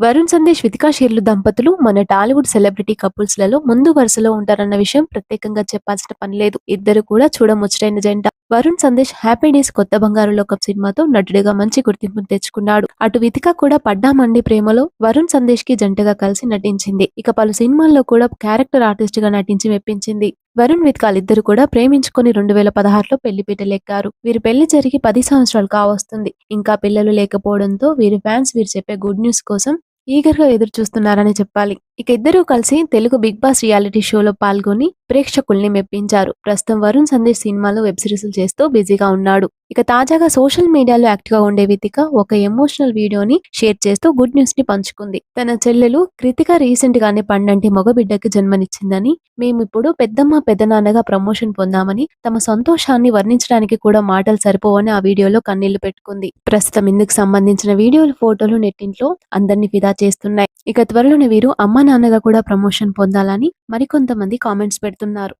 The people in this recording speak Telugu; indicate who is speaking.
Speaker 1: వరుణ్ సందేశ్ వితికా షేర్లు దంపతులు మన టాలీవుడ్ సెలబ్రిటీ కపుల్స్లలో ముందు వరుసలో ఉంటారన్న విషయం ప్రత్యేకంగా చెప్పాల్సిన పని లేదు. ఇద్దరు కూడా చూడముచ్చటైన జంట. వరుణ్ సందేశ్ హ్యాపీ డేస్ కొత్త బంగారు లోకప్ సినిమాతో నటుడిగా మంచి గుర్తింపును తెచ్చుకున్నాడు. అటు వితిక కూడా పడ్డామండి ప్రేమలో వరుణ్ సందేశ్కి జంటగా కలిసి నటించింది. ఇక పలు సినిమాల్లో కూడా క్యారెక్టర్ ఆర్టిస్ట్గా నటించి మెప్పించింది. వరుణ్ విత్కాల్ ఇద్దరు కూడా ప్రేమించుకొని రెండు వేల పదహారులో పెళ్ళి పీటలెక్కారు. వీరి పెళ్ళి జరిగి పది సంవత్సరాలు కావస్తుంది. ఇంకా పిల్లలు లేకపోవడంతో వీరి ఫ్యాన్స్ వీరు చెప్పే గుడ్ న్యూస్ కోసం ఈగర్గా ఎదురు చూస్తున్నారని చెప్పాలి. ఇక ఇద్దరూ కలిసి తెలుగు బిగ్ బాస్ రియాలిటీ షోలో పాల్గొని ప్రేక్షకుల్ని మెప్పించారు. ప్రస్తుతం వరుణ్ సందేశ్ సినిమాలో వెబ్ సిరీస్లు చేస్తూ బిజీగా ఉన్నాడు. ఇక తాజాగా సోషల్ మీడియాలో యాక్టివ్గా ఉండే వితిక ఒక ఎమోషనల్ వీడియోని షేర్ చేస్తూ గుడ్ న్యూస్ని పంచుకుంది. తన చెల్లెలు కృతిక రీసెంట్ గానే పండంటి మగబిడ్డకి జన్మనిచ్చిందని మేమిప్పుడు పెద్దమ్మ పెద్దనాన్నగా ప్రమోషన్ పొందామని తమ సంతోషాన్ని వర్ణించడానికి కూడా మాటలు సరిపోవని ఆ వీడియోలో కన్నీళ్ళు పెట్టుకుంది. ప్రస్తుతం ఇందుకు సంబంధించిన వీడియోలు ఫోటోలు నెట్టింట్లో అందరినీ ఫిదా చేస్తున్నాయి. ఇక త్వరలోనే వీరు అమ్మ నాన్నగా కూడా ప్రమోషన్ పొందాలని మరికొంతమంది కామెంట్స్ పెడుతున్నారు.